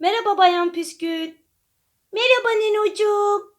Merhaba Bayan Püskül. Merhaba Ninocuğum.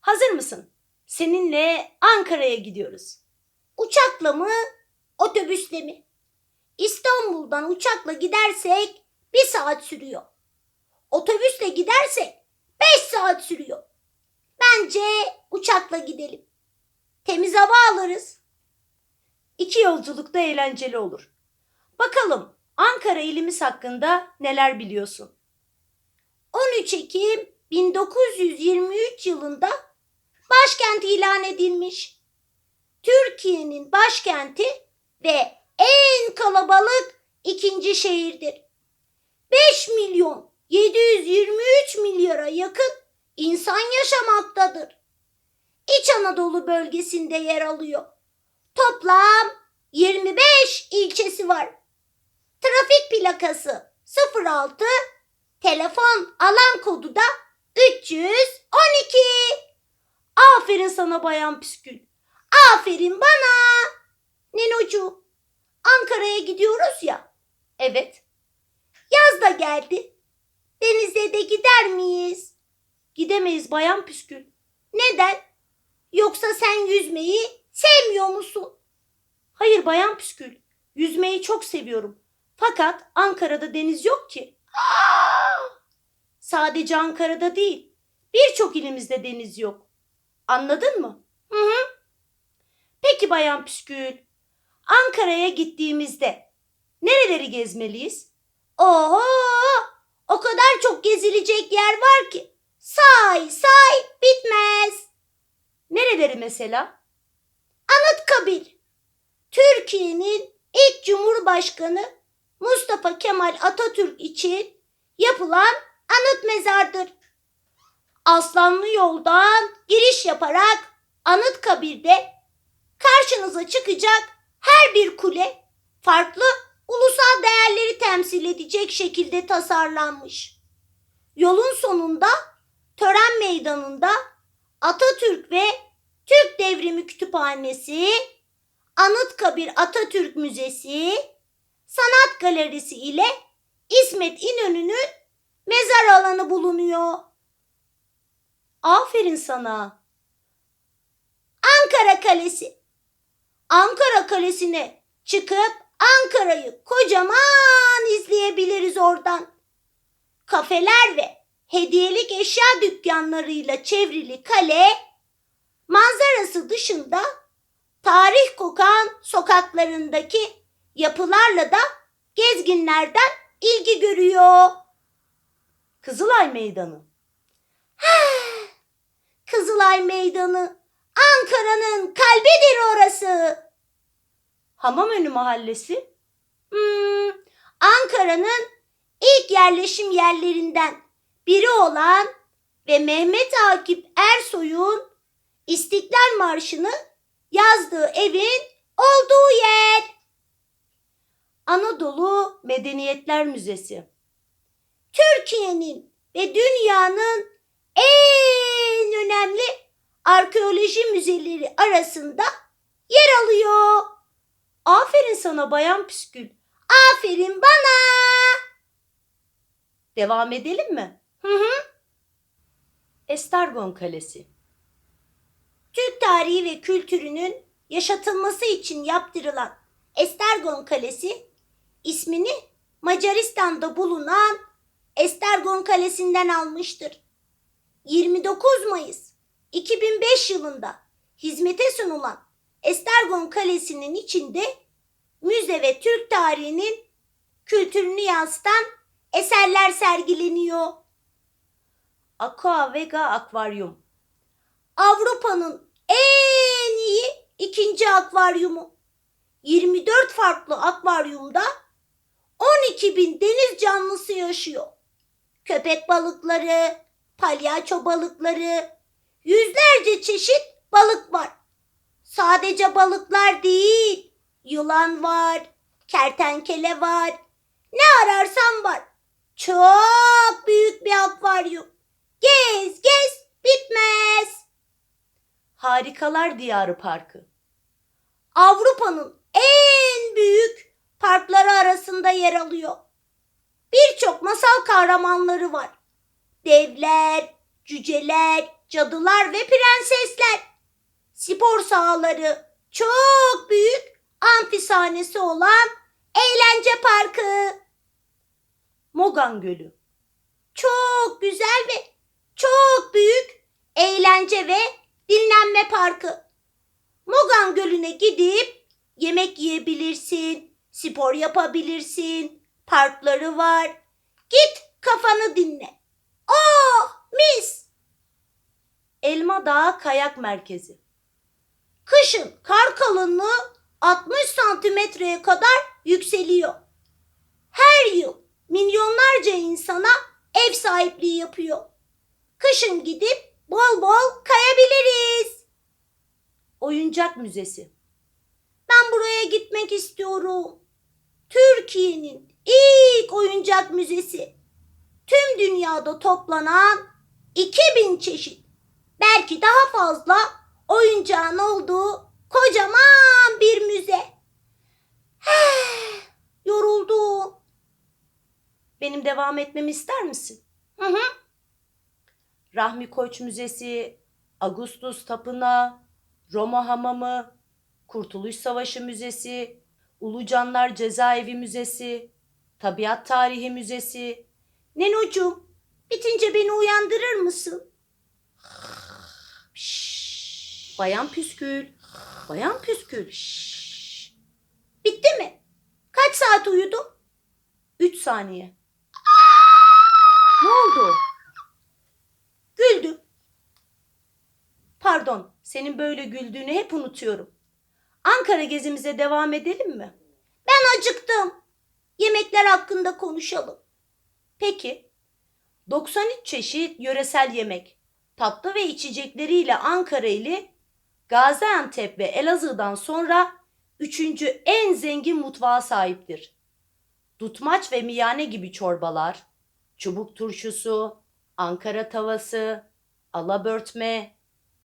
Hazır mısın? Seninle Ankara'ya gidiyoruz. Uçakla mı, otobüsle mi? İstanbul'dan uçakla gidersek bir saat sürüyor. Otobüsle gidersek beş saat sürüyor. Bence uçakla gidelim. Temiz hava alırız. İki yolculuk da eğlenceli olur. Bakalım Ankara ilimiz hakkında neler biliyorsun? 13 Ekim 1923 yılında başkent ilan edilmiş. Türkiye'nin başkenti ve en kalabalık ikinci şehirdir. 5 milyon 723 milyara yakın insan yaşamaktadır. İç Anadolu bölgesinde yer alıyor. Toplam 25 ilçesi var. Trafik plakası 06 Telefon alan kodu da 312. Aferin sana Bayan Püskül. Aferin bana. Ninocu, Ankara'ya gidiyoruz ya. Evet, Yaz da geldi. Denize de gider miyiz? gidemeyiz Bayan Püskül. Neden? Yoksa sen yüzmeyi sevmiyor musun? Hayır Bayan Püskül. Yüzmeyi çok seviyorum. Fakat Ankara'da deniz yok ki. Sadece Ankara'da değil, birçok ilimizde deniz yok. Anladın mı? Hı hı. Peki Bayan Püskül, Ankara'ya gittiğimizde nereleri gezmeliyiz? Oho! O kadar çok gezilecek yer var ki. Say say bitmez. Nereleri mesela? Anıtkabir. Türkiye'nin ilk Cumhurbaşkanı Mustafa Kemal Atatürk için yapılan anıt mezardır. Aslanlı yoldan giriş yaparak Anıtkabir'de karşınıza çıkacak her bir kule farklı ulusal değerleri temsil edecek şekilde tasarlanmış. Yolun sonunda tören meydanında Atatürk ve Türk Devrimi Kütüphanesi, Anıtkabir Atatürk Müzesi, Sanat Galerisi ile İsmet İnönü'nün mezar alanı bulunuyor. Aferin sana. Ankara Kalesi. Ankara Kalesi'ne çıkıp Ankara'yı kocaman izleyebiliriz oradan. Kafeler ve hediyelik eşya dükkanlarıyla çevrili kale manzarası dışında tarih kokan sokaklarındaki yapılarla da gezginlerden ilgi görüyor. Kızılay Meydanı. Kızılay Meydanı Ankara'nın kalbidir orası. Hamamönü Mahallesi. Hmm, Ankara'nın ilk yerleşim yerlerinden biri olan ve Mehmet Akif Ersoy'un İstiklal Marşı'nı yazdığı evin olduğu yer. Anadolu Medeniyetler Müzesi. Türkiye'nin ve dünyanın en önemli arkeoloji müzeleri arasında yer alıyor. Aferin sana Bayan Püskül. Aferin bana. Devam edelim mi? Hı hı. Estergon Kalesi. Türk tarihi ve kültürünün yaşatılması için yaptırılan Estergon Kalesi ismini Macaristan'da bulunan Estergon Kalesi'nden almıştır. 29 Mayıs 2005 yılında hizmete sunulan Estergon Kalesi'nin içinde müze ve Türk tarihinin kültürünü yansıtan eserler sergileniyor. Aqua Vega Akvaryum. Avrupa'nın en iyi ikinci akvaryumu. 24 farklı akvaryumda 12 bin deniz canlısı yaşıyor. Köpek balıkları, palyaço balıkları, yüzlerce çeşit balık var. Sadece balıklar değil, yılan var, kertenkele var. Ne ararsan var. Çok büyük bir akvaryum. Gez gez bitmez. Harikalar Diyarı Parkı. Avrupa'nın en büyük parkları arasında yer alıyor. Birçok masal kahramanları var. Devler, cüceler, cadılar ve prensesler. Spor sahaları, çok büyük amfisahnesi olan eğlence parkı. Mogan Gölü. Çok güzel ve çok büyük eğlence ve dinlenme parkı. Mogan Gölü'ne gidip yemek yiyebilirsin, spor yapabilirsin, parkları var. Git kafanı dinle. Oh mis! Elma Dağı Kayak Merkezi. Kışın kar kalınlığı 60 santimetreye kadar yükseliyor. Her yıl milyonlarca insana ev sahipliği yapıyor. Kışın gidip bol bol kayabiliriz. Oyuncak Müzesi. Ben buraya gitmek istiyorum. Türkiye'nin ilk oyuncak müzesi. Tüm dünyada toplanan 2000 çeşit, belki daha fazla oyuncağın olduğu kocaman bir müze. Yoruldum. Benim devam etmemi ister misin? Hı hı. Rahmi Koç Müzesi, Ağustos Tapınağı, Roma Hamamı, Kurtuluş Savaşı Müzesi, Ulucanlar Cezaevi Müzesi, Tabiat Tarihi Müzesi. Nenocuğum, bitince beni uyandırır mısın? Bayan Püskül, Bayan Püskül. Bitti mi? Kaç saat uyudum? Üç saniye. Ne oldu? Güldüm. Pardon, senin böyle güldüğünü hep unutuyorum. Ankara gezimize devam edelim mi? Ben acıktım. Yemekler hakkında konuşalım. Peki. 93 çeşit yöresel yemek, tatlı ve içecekleriyle Ankara ili Gaziantep ve Elazığ'dan sonra üçüncü en zengin mutfağa sahiptir. Tutmaç ve miyane gibi çorbalar, çubuk turşusu, Ankara tavası, alabörtme,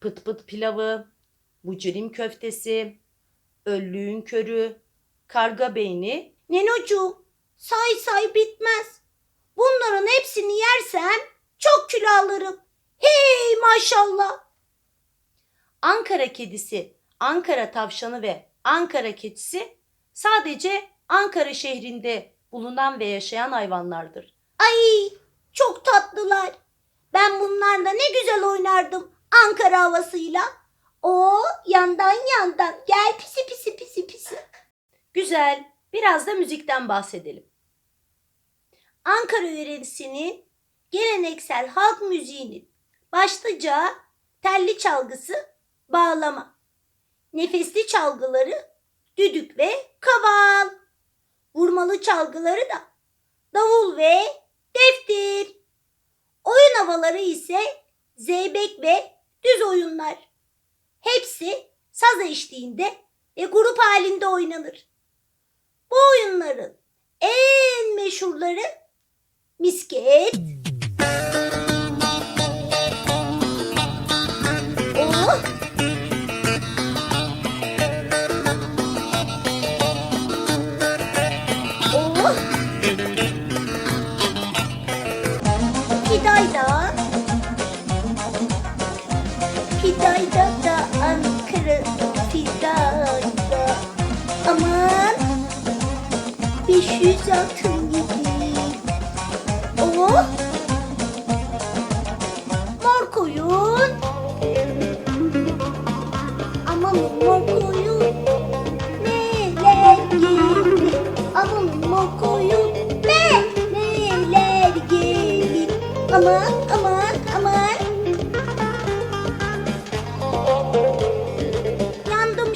pıt pıt pilavı, bucirim köftesi, öllüğün körü, karga beyni, Nenocuğum, say say bitmez. Bunların hepsini yersem çok kilo alırım. Hey maşallah. Ankara kedisi, Ankara tavşanı ve Ankara keçisi sadece Ankara şehrinde bulunan ve yaşayan hayvanlardır. Ay çok tatlılar. Ben bunlarla ne güzel oynardım Ankara havasıyla. O yandan yandan gel pisi pisi pisi pisi. Güzel, biraz da müzikten bahsedelim. Ankara yöresinin geleneksel halk müziğinin başlıca telli çalgısı bağlama. Nefesli çalgıları düdük ve kaval. Vurmalı çalgıları da davul ve deftir. Oyun havaları ise zeybek ve düz oyunlar. Hepsi saz eşliğinde ve grup halinde oynanır. Bu oyunların en meşhurları misket,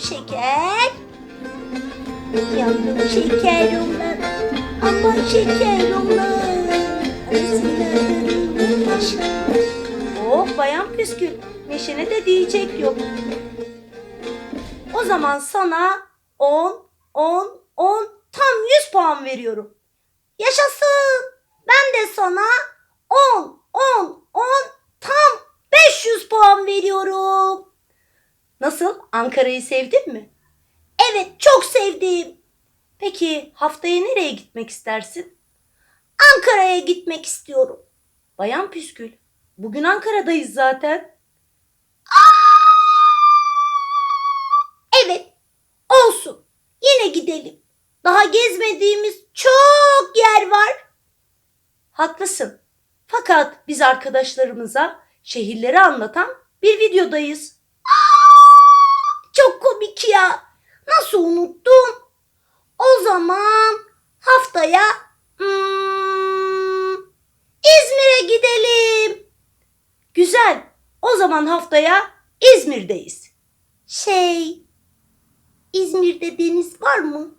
Şeker Yandım şeker onlar Ama şeker onlar Oh bayan püskül, neşene de diyecek yok. O zaman sana 10, 10, 10 tam 100 puan veriyorum. Yaşasın. Ben de sana 10, 10, 10 tam 500 puan veriyorum. Nasıl? Ankara'yı sevdin mi? Evet çok sevdim. Peki haftaya nereye gitmek istersin? Ankara'ya gitmek istiyorum. Bayan Püskül, bugün Ankara'dayız zaten. Evet, olsun. Yine gidelim. Daha gezmediğimiz çok yer var. Haklısın. Fakat biz arkadaşlarımıza şehirleri anlatan bir videodayız. Çok komik ya. Nasıl unuttum? O zaman haftaya hmm, İzmir'e gidelim. Güzel. O zaman haftaya İzmir'deyiz. Şey, İzmir'de deniz var mı?